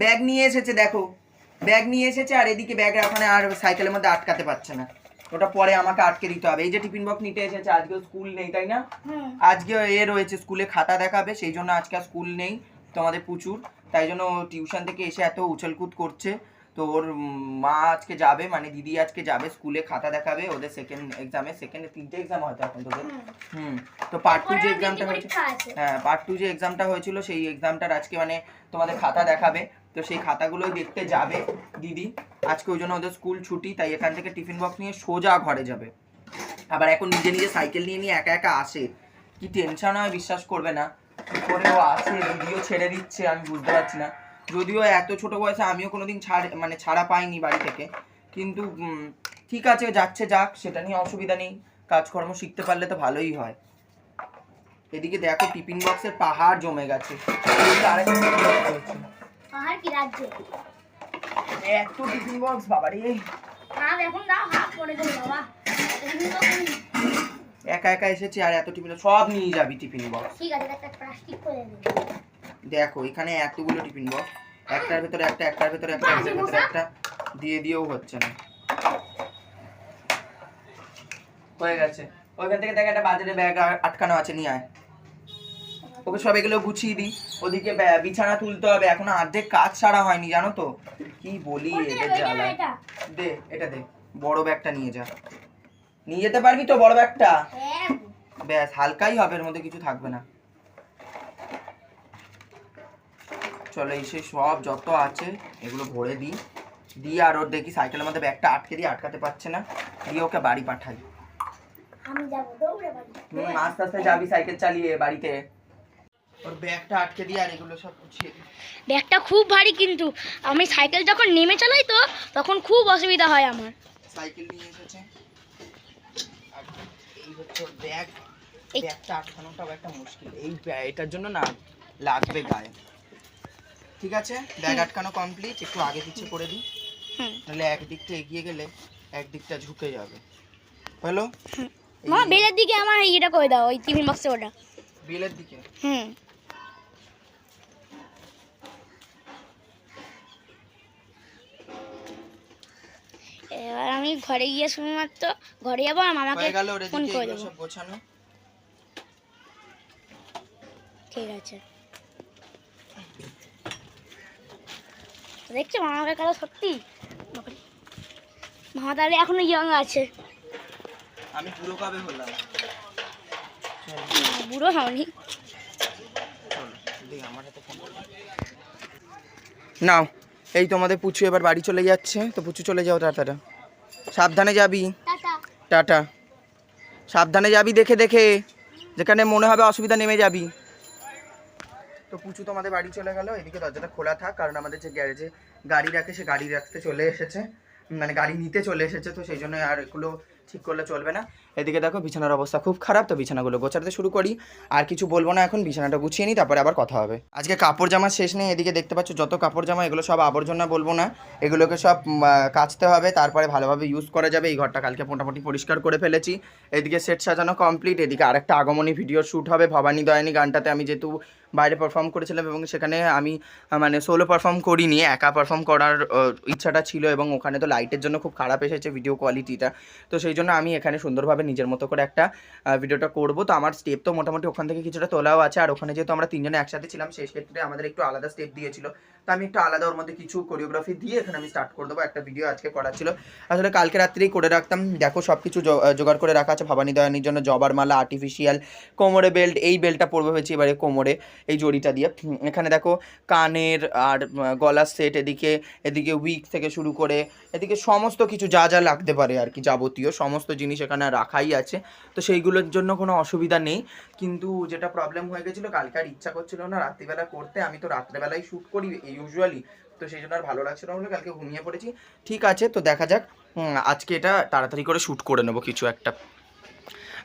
Bag নিয়ে এসেছে দেখো। ব্যাগ নিয়ে এসেছে আর এদিকে ব্যাগ ওখানে আর সাইকেলের মধ্যে আটকাতে পারছে না। ওটা পরে আমাকে আটকে দিতে হবে। এই যে টিফিন বক্স নিতে এসেছে আজকে স্কুল নেই তাই না? আজকে এ রয়েছে স্কুলে খাতা দেখাবে সেই জন্য আজকে স্কুল নেই তোমাদের প্রচুর। তাই জন্য টিউশন থেকে এসে এত উছলকুদ করছে। তো ওর মা আজকে যাবে মানে দিদি আজকে যাবে স্কুলে খাতা দেখাবে ওদের সেকেন্ড এক্সামে সেকেন্ড তিনটে এক্সাম হয়তো এখন তোদের। হুম। তো পার্ট টু যে এক্সামটা হয়েছে হ্যাঁ পার্ট টু যে এক্সামটা হয়েছিল সেই এক্সামটার আজকে মানে তোমাদের খাতা দেখাবে। তো সেই খাতাগুলোই দেখতে যাবে দিদি। আজকে ওই জন্য ওদের স্কুল ছুটি তাই এখান থেকে টিফিন বক্স নিয়ে সোজা ঘরে যাবে। আবার এখন নিজে নিজে সাইকেল নিয়ে নিয়ে একা একা আসে। কি টেনশন হয় বিশ্বাস করবে না। কি করে ও আসে ভিডিও ছেড়ে দিচ্ছে আমি বুঝতে পারছি না। যদিও এত ছোট বয়সে আমিও কোনোদিন ছাড় মানে ছাড়া পাইনি বাড়ি থেকে। কিন্তু ঠিক আছে যাচ্ছে যাক সেটা নিয়ে অসুবিধা নেই। কাজকর্ম শিখতে পারলে তো ভালোই হয়। এদিকে দেখো টিফিন বক্সের পাহাড় জমে গেছে। পাহাড় কি রাজ্যে? এত টিফিন বক্স এখন দাও বাবা। একা একা এসেছি আর এত টিফিন সব নিয়ে যাবি টিফিন বক্স। ঠিক আছে একটা প্লাস্টিক করে দেবো দেখো এখানে এতগুলো টিফিন বক্স একটার ভেতরে একটা একটার ভেতরে একটা একটার ভেতরে একটা দিয়ে দিয়েও হচ্ছে না। হয়ে গেছে। ওইখান থেকে দেখ একটা বাজারে ব্যাগ আটকানো আছে নিয়ে আয়। ওকে সব এগুলো গুছিয়ে দিই। ওদিকে বিছানা তুলতে হবে। এখনও অর্ধেক কাজ ছাড়া হয়নি জানো তো? কি বলি এদের না দে এটা দে। বড় ব্যাগটা নিয়ে যা। নিয়ে যেতে পারবি তো বড় ব্যাগটা ব্যাস হালকাই হবে এর মধ্যে কিছু থাকবে না। চলো এসে সব যত আছে এগুলো ভরে দিই। দিয়ে আর ওর দেখি সাইকেলের মধ্যে ব্যাগটা আটকে দিয়ে আটকাতে পারছে না। দিয়ে ওকে বাড়ি পাঠাই। হুম আস্তে আস্তে যাবি সাইকেল চালিয়ে বাড়িতে। ওর ব্যাগটা আটকে দিয়ে আর এগুলো সব গুছিয়ে ব্যাগটা খুব ভারী কিন্তু। আমি সাইকেল যখন নেমে চালাই তো তখন খুব অসুবিধা হয় আমার। সাইকেল নিয়ে এসেছে। এই হচ্ছে ওর ব্যাগ। ব্যাগটা আটকানোটাও একটা মুশকিল। এই ব্যা- এটার জন্য না লাগবে গায়ে। ঠিক আছে? ব্যাগ আটকানো কমপ্লিট একটু আগে পিছিয়ে করে দিই। নাহলে একদিকটা এগিয়ে গেলে একদিকটা ঝুঁকে যাবে। হলো মা বেলের দিকে আমার ইয়েটা করে দাও ওই টিফিন বক্সে ওটা। বিলের দিকে? হুম। এবার আমি ঘরে গিয়ে শুধুমাত্র ঘরে যাব আর মামাকে ফোন করে দেবো। ঠিক আছে। দেখছ? মামাকে কারও সত্যি। মামা তাহলে এখনও ইয়ং আছে। আমি পুরো কবে হলাম? না, বুড়ো কর। নাও এই তোমাদের পুচু এবার বাড়ি চলে যাচ্ছে। তো পুচু চলে যাও তাড়াতাড়ি। সাবধানে যাবি। টাটা। সাবধানে যাবি দেখে দেখে। যেখানে মনে হবে অসুবিধা নেমে যাবি। তো পুচু তোমাদের বাড়ি চলে গেল, এদিকে দরজাটা খোলা থাক, কারণ আমাদের যে গ্যারেজে গাড়ি রাখে, সে গাড়ি রাখতে চলে এসেছে। মানে গাড়ি নিতে চলে এসেছে, তো সেই জন্য আর এগুলো ঠিক করলে চলবে না। এদিকে দেখো, বিছানার অবস্থা খুব খারাপ, তো বিছানাগুলো গোছাতে শুরু করি। আর কিছু বলব না এখন, বিছানাটা গুছিয়ে নিই তারপরে আবার কথা হবে। আজকে কাপড় জামা শেষ নেই, এদিকে দেখতে পাচ্ছ যত কাপড় জামা, এগুলো সব আবর্জনা বলব না। এগুলোকে সব কাচতে হবে, তারপরে ভালোভাবে ইউজ করা যাবে। এই ঘরটা কালকে মোটামুটি পরিষ্কার করে ফেলেছি। এদিকে সেট সাজানো কমপ্লিট এদিকে আরেকটা আগমনী ভিডিও শ্যুট হবে, ভবানী দয়ানী গানটাতে আমি যেহেতু বাইরে পারফর্ম করেছিলাম এবং সেখানে আমি মানে সোলো পারফর্ম করিনি, একা পারফর্ম করার ইচ্ছাটা ছিল এবং ওখানে তো লাইটের জন্য খুব খারাপ এসেছে ভিডিও কোয়ালিটিটা তো সেই জন্য আমি এখানে সুন্দরভাবে নিজের মতো করে একটা ভিডিওটা করব। তো আমার স্টেপ তো মোটামুটি ওখান থেকে কিছুটা তোলাও আছে। আর ওখানে যেহেতু আমরা তিনজনে একসাথে ছিলাম, সেই ক্ষেত্রে আমাদের একটু আলাদা স্টেপ দিয়েছিল। তো আমি একটু আলাদা ওর মধ্যে কিছু কোরিওগ্রাফি দিয়ে এখানে আমি স্টার্ট করে দেবো। একটা ভিডিও আজকে করার ছিল। আসলে কালকে রাত্রেই করে রাখতাম। দেখো সব কিছু জোগাড় করে রাখা আছে ভবানী দয়ানির জন্য। জবার মালা আর্টিফিশিয়াল কোমরে বেল্ট এই বেল্টটা পরবে হয়েছে এবারে কোমরে, এই জড়িটা দিয়ে। এখানে দেখো, কানের আর গলার সেট এদিকে এদিকে উইক থেকে শুরু করে, এদিকে সমস্ত কিছু যা যা লাগতে পারে আর কি যাবতীয়। সমস্ত জিনিস এখানে রাখাই আছে। তো সেইগুলোর জন্য কোনো অসুবিধা নেই। কিন্তু যেটা প্রবলেম হয়ে গেছিল, কালকে আর ইচ্ছা করছিল না রাত্রিবেলা করতে। আমি তো রাত্রেবেলায় শ্যুট করি ইউজুয়ালি তো সেই জন্য আর ভালো লাগছিল না। বলে কালকে ঘুমিয়ে পড়েছি। ঠিক আছে, তো দেখা যাক। আজকে এটা তাড়াতাড়ি করে শ্যুট করে নেব কিছু একটা।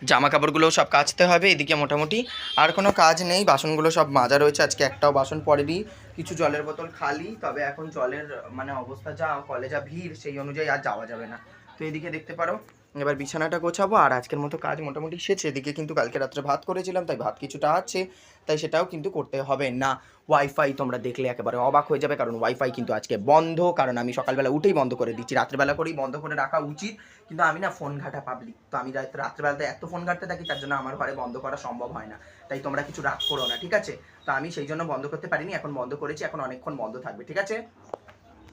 জামা কাপড়গুলো সব কাচতে হবে, এদিকে মোটামুটি। আর কোনো কাজ নেই। বাসনগুলো সব মাজা রয়েছে। আজকে একটাও বাসন পড়েনি। কিছু জলের বোতল খালি। তবে এখন জলের মানে অবস্থা যা কলে যা ভিড়, সেই অনুযায়ী আর যাওয়া যাবে না। তো এদিকে দেখতে পারো। এবার বিছানাটা গোছাবো আর আজকের মতো কাজ মোটামুটি শেষ এদিকে কিন্তু কালকে রাত্রে ভাত করেছিলাম, তাই ভাত কিছুটা আছে, তাই সেটাও কিন্তু করতে হবে না। ওয়াইফাই তোমরা দেখলে একেবারে অবাক হয়ে যাবে, কারণ ওয়াইফাই কিন্তু আজকে বন্ধ, কারণ আমি সকালবেলা উঠেই বন্ধ করে দিচ্ছি, রাত্রেবেলা করেই বন্ধ করে রাখা উচিত। কিন্তু আমি না ফোন ঘাটা পাবলিক তো আমি রাত্রেবেলাতে এত ফোন ঘাটতে থাকি, তার জন্য আমার ঘরে বন্ধ করা সম্ভব হয় না। তাই তোমরা কিছু রাগ করো না, ঠিক আছে? তো আমি সেই জন্য বন্ধ করতে পারিনি, এখন বন্ধ করেছি, এখন অনেকক্ষণ বন্ধ থাকবে, ঠিক আছে?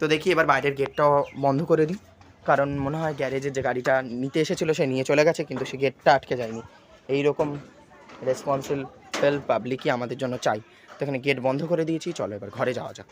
তো দেখি এবার বাইরের গেটটাও বন্ধ করে দিই। কারণ মনে হয় গ্যারেজে যে গাড়িটা নিতে এসেছিল সে নিয়ে চলে গেছে, কিন্তু সে গেটটা আটকে যায়নি। এই রকম রেসপন্সিবল পাবলিকই আমাদের জন্য চাই। তো এখানে গেট বন্ধ করে দিয়েছি, চলো এবার ঘরে যাওয়া যাক।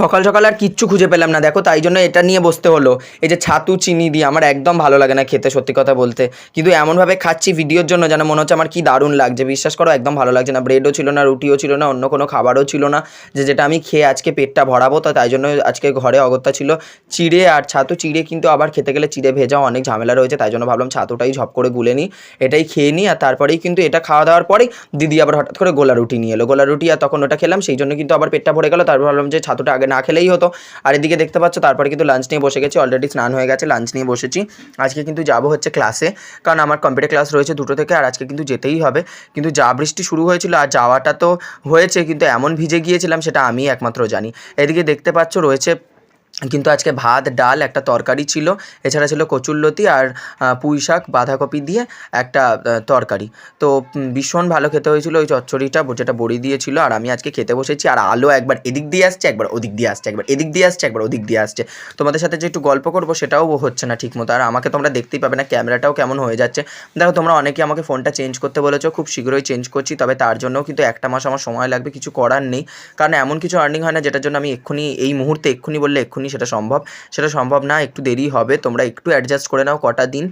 সকাল সকাল আর কিচ্ছু খুঁজে পেলাম না। দেখো, তাই জন্য এটা নিয়ে বসতে হলো। এই যে ছাতু, চিনি দিয়ে আমার একদম ভালো লাগে না খেতে, সত্যি কথা বলতে। কিন্তু এমনভাবে খাচ্ছি ভিডিওর জন্য যেন মনে হচ্ছে আমার কি দারুণ লাগছে। বিশ্বাস করো, একদম ভালো লাগছে না। ব্রেডও ছিল না, রুটিও ছিল না, অন্য কোনো খাবারও ছিল না। যে যেটা আমি খেয়ে আজকে পেটটা ভরাবো, তো তাই জন্য আজকে ঘরে অগত্যা ছিল চিড়ে আর ছাতু। চিড়ে কিন্তু আবার খেতে গেলে চিড়ে ভেজাও অনেক ঝামেলা রয়েছে, তাই জন্য ভাবলাম ছাতুটাই ঝপ করে গুলে নিই। এটাই খেয়ে নিই আর তারপরেই কিন্তু এটা খাওয়া দাওয়ার পরেই দিদি আবার হঠাৎ করে গোলা রুটি নিয়ে এলো। গোলা রুটি আর তখন ওটা খেলাম, সেই জন্য কিন্তু আবার পেটটা ভরে গেল। তারপর ভাবলাম যে ছাতুটা আগে না খেলেই হতো। আর এদিকে দেখতে পাচ্ছ, তারপরে কিন্তু লাঞ্চ নিয়ে বসে গেছি। অলরেডি স্নান হয়ে গেছে লাঞ্চ নিয়ে বসেছি। আজকে কিন্তু যাব হচ্ছে ক্লাসে কারণ আমার কম্পিউটার ক্লাস রয়েছে দুটো থেকে, আর আজকে কিন্তু যেতেই হবে। কিন্তু যা বৃষ্টি শুরু হয়েছিল আর যাওয়াটা তো হয়েছে, কিন্তু এমন ভিজে গিয়েছিলাম, সেটা আমি একমাত্র জানি। এদিকে দেখতে পাচ্ছ, রয়েছে কিন্তু আজকে ভাত, ডাল, একটা তরকারি ছিল। এছাড়া ছিল কচুরলতি আর পুঁই শাক, বাঁধাকপি দিয়ে একটা তরকারি। তো ভীষণ ভালো খেতে হয়েছিল ওই চচ্চড়িটা যেটা বড়ি দিয়েছিল। আর আমি আজকে খেতে বসেছি। আর আলো একবার এদিক দিয়ে আসছে, একবার ওদিক দিয়ে আসছে, একবার এদিক দিয়ে আসছে, একবার ওদিক দিয়ে আসছে। তোমাদের সাথে যে একটু গল্প করব, সেটাও হচ্ছে না ঠিক মতো আর আমাকে তোমরা দেখতেই পাবে না, ক্যামেরাটাও কেমন হয়ে যাচ্ছে। দেখো, তোমরা অনেকে আমাকে ফোনটা চেঞ্জ করতে বলেছ, খুব শীঘ্রই চেঞ্জ করছি। তবে তার জন্যও কিন্তু একটা মাস আমার সময় লাগবে, কিছু করার নেই। কারণ এমন কিছু আর্নিং হয় না, যেটার জন্য আমি এক্ষুনি, এই মুহূর্তে এক্ষুনি বললে এক্ষুনি সেটা সম্ভব। সেটা সম্ভব না, একটু দেরি হবে, তোমরা একটু অ্যাডজাস্ট করে নাও কটা দিন।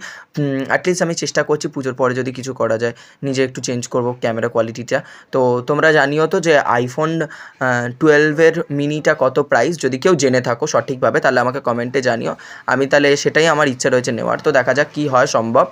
অ্যাটলিস্ট আমি চেষ্টা করছি পুজোর পরে যদি কিছু করা যায়, নিজে একটু চেঞ্জ করব ক্যামেরা কোয়ালিটিটা তো তোমরা জানিও তো যে আইফোন টুয়েলভের মিনিটা কত প্রাইস যদি কেউ জেনে থাকো সঠিকভাবে, তাহলে আমাকে কমেন্টে জানিও। আমি তাহলে সেটাই আমার ইচ্ছা রয়েছে নেওয়ার। তো দেখা যাক কী হয় সম্ভব।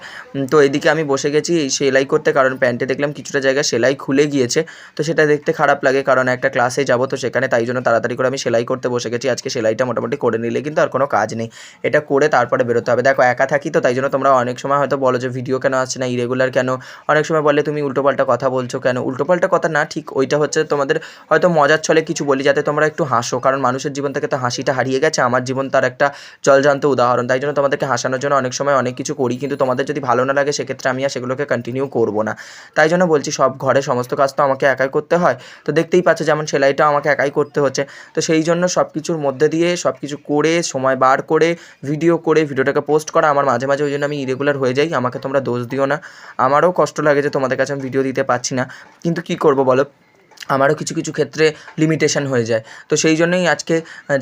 তো এদিকে আমি বসে গেছি সেলাই করতে, কারণ প্যান্টে দেখলাম কিছুটা জায়গায় সেলাই খুলে গিয়েছে। তো সেটা দেখতে খারাপ লাগে, কারণ একটা ক্লাসে যাব তো সেখানে, তাই জন্য তাড়াতাড়ি করে আমি সেলাই করতে বসে গেছি। আজকে সেলাইটা মোটামুটি করে নিলে কিন্তু আর কোনো কাজ নেই। এটা করে তারপরে বেরোতে হবে। দেখো, একা থাকি তো, তাই জন্য তোমরা অনেক সময় হয়তো বলো যে, ভিডিও কেন আসছে না? ইরেগুলার কেন? অনেক সময় বলে তুমি উল্টোপাল্টা কথা বলছো কেন? উল্টোপাল্টা কথা না, ঠিক ওইটা হচ্ছে তোমাদের হয়তো মজার ছলে কিছু বলি, যাতে তোমরা একটু হাসো। কারণ মানুষের জীবন থেকে তো হাসিটা হারিয়ে গেছে। আমার জীবন তার একটা জলজান্ত উদাহরণ। তাই জন্য তোমাদেরকে হাসানোর জন্য অনেক সময় অনেক কিছু করি। কিন্তু তোমাদের যদি ভালো না লাগে, সেক্ষেত্রে আমি আর সেগুলোকে কন্টিনিউ করব না। তাই জন্য বলছি, সব ঘরে সমস্ত কাজ তো আমাকে একাই করতে হয়। তো দেখতেই পাচ্ছ, যেমন সেলাইটা আমাকে একাই করতে হচ্ছে। তো সেই জন্য সব কিছুর মধ্যে দিয়ে সব কিছু করে, সময় বার করে ভিডিও করে, ভিডিওটাকে পোস্ট করা আমার মাঝে মাঝে ওই জন্য আমি ইরেগুলার হয়ে যাই। আমাকে তোমরা দোষ দিও না। আমারও কষ্ট লাগে যে তোমাদের কাছে আমি ভিডিও দিতে পারছি না। কিন্তু কি করব বলো? আমারও কিছু কিছু ক্ষেত্রে লিমিটেশন হয়ে যায়। তো সেই জন্যই আজকে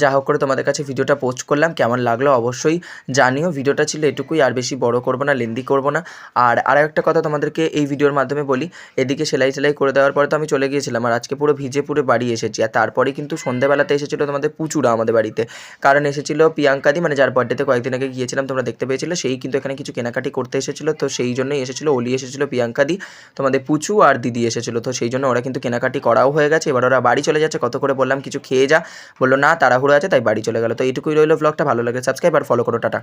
যা হোক করে তোমাদের কাছে ভিডিওটা পোস্ট করলাম। কেমন লাগল অবশ্যই জানিও। ভিডিওটা ছিল এটুকুই, আর বেশি বড় করব না লেন্দি করব না। আর আর একটা কথা তোমাদেরকে এই ভিডিওর মাধ্যমে বলি, এদিকে সেলাই সেলাই করে দেওয়ার পরে তো আমি চলে গিয়েছিলাম, আর আজকে পুরো ভিজে পুরো বাড়ি এসেছি। আর তারপরে কিন্তু সন্ধ্যেবেলাতে এসেছিল তোমাদের পুচুরা আমাদের বাড়িতে। কারণ এসেছিল প্রিয়াঙ্কাদি মানে যার বার্থডেতে কয়েকদিন আগে গিয়েছিলাম, তোমরা দেখতে পেয়েছিলে, সেই কিন্তু এখানে কিছু কেনাকাটি করতে এসেছিল। তো সেই জন্যই এসেছিল, ওলি এসেছিল প্রিয়াঙ্কাদি তোমাদের পুচু আর দিদি এসেছিল। তো সেই জন্য ওরা কিন্তু কেনাকাটি করাও হয়ে গেছে, এবার ওরা বাড়ি চলে যাচ্ছে। কত করে বললাম, কিছু খেয়ে যা। বলল, না, তাড়াহুড়ো আছে, তাই বাড়ি চলে গেলো। তো এইটুকুই রইল ব্লগটা ভালো লাগে সাবস্ক্রাইব আর ফলো করো, টাটা।